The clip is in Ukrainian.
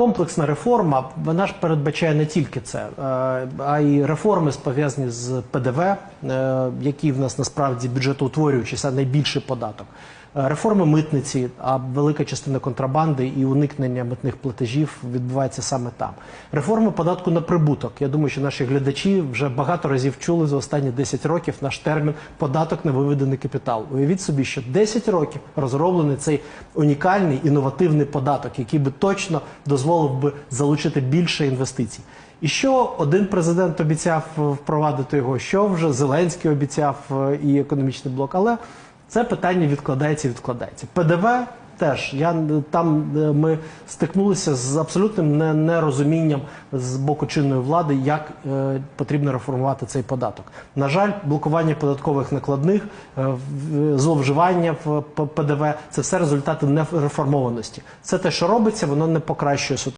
Комплексна реформа вона ж передбачає не тільки це, е, а й реформи пов'язані з ПДВ, е, який в нас насправді бюджетоутворюючий, це найбільший податок. Е, Реформи митниці, а велика частина контрабанди і уникнення митних платежів відбувається саме там. Реформи податку на прибуток. Я думаю, що наші глядачі вже багато разів чули за останні 10 років наш термін податок на виведений капітал. Уявіть собі, що 10 років розроблений цей унікальний інновативний податок, який би точно дозволив би залучити більше інвестицій. І що один президент обіцяв впровадити його, що вже Зеленський обіцяв е, і економічний блок, але це питання відкладається і відкладається. ПДВ теж я там е, ми стикнулися з абсолютним не- нерозумінням з боку чинної влади, як е, потрібно реформувати цей податок. На жаль, блокування податкових накладних, е, в- зловживання в ПДВ це все результати нереформованості. Це те, що робиться, воно не покращує ситуацію.